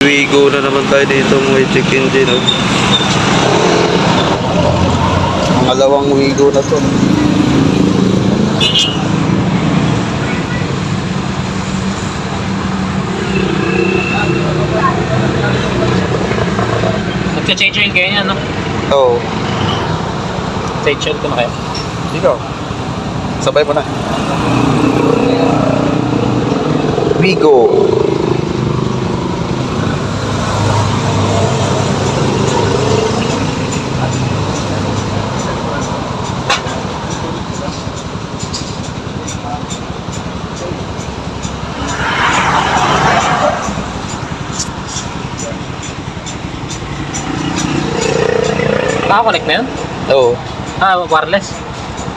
Wigo na naman tayo dito mga check engine. Oh. Pangalawang Wigo na to. Nagka-change kayo niya, no? Oo. Oh. Change oil ko na kayo. Dito. Sabay mo na. Wigo. Nakakonect na yun? Oo. Ah, wireless.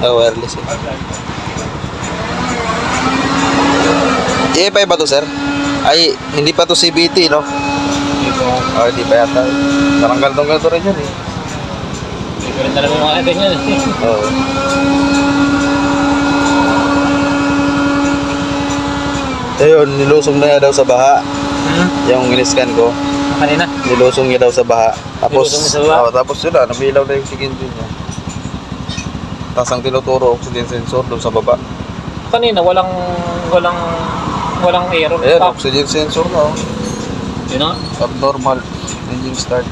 Oh, wireless. Eh, pa ba to, sir? Ay, hindi pa to CBT, no? Hindi ko, Oh, hindi pa yata. Parang ganito-ganito rin yun, eh. hindi ko rin yung mga ganyan. eh. Oo. Ayun, nilusong na daw sa baha. Hmm? Yung in-scan ko, Kanina. nilusong niya daw sa baha. Tapos, oh, tapos yun na, nabilaw na yung oxygen din niya. Tapos ang tinuturo, oxygen sensor doon sa baba. Kanina, walang, walang, walang error. Ayan, Pop. oxygen sensor na, oh. Yun na. Abnormal. Engine start.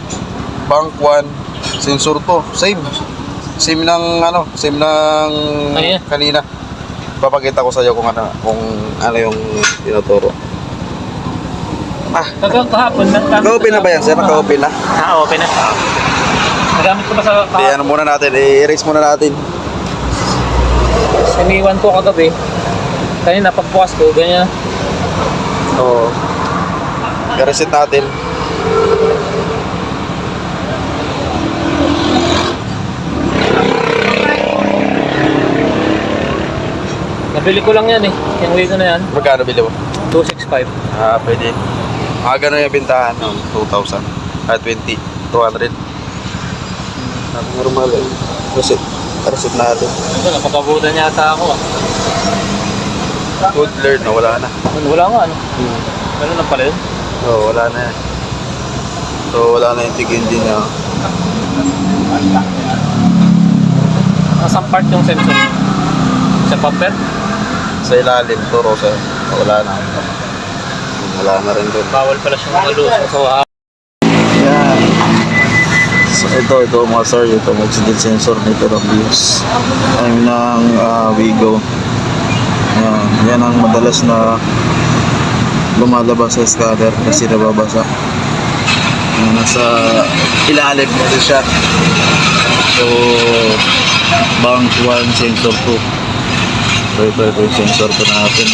Bank 1, sensor to. Same. Same ng ano, same ng Kanina? kanina. Papakita ko sa iyo kung ano, kung ano yung tinuturo. Ah, Kag- Kahapon, na- naka-open na ba yan, sir? Naka-open na? Ah, open na. Nagamit ko pa sa Di, ano muna natin, i-erase muna natin. Siniwan ko kagabi. Kanina, pagbukas ko, ganyan. Oo. I-reset natin. Nabili ko lang yan eh. Yung Wigo na yan, Magkano bili mo? 265. Ah, pwede. Mga ganun yung bintahan, no? 2,000. Ah, 20. 200. Normal eh. Reset. Reset natin. Ito, napapabutan yata ako ah. Good learn, no? Wala na. Ano, Wala nga ano. Ano lang pala yun? Oo, oh, wala na yan. So, wala na yung tig engine niya. Nasang part yung sensor? Sa bumper? Sa ilalim, turo sa wala na. Wala na rin doon. Bawal pala siyang malusong sa waha. Yan. So, ito, ito mga sir, ito oxygen sensor nito ng BIOS. Ay ng ah, Wigo. Yan, yan ang madalas na lumalabas sa scanner kasi nababasa. Yan, nasa ilalim rin siya. So, bank 1, sensor 2. So, ito, ito yung sensor ko natin.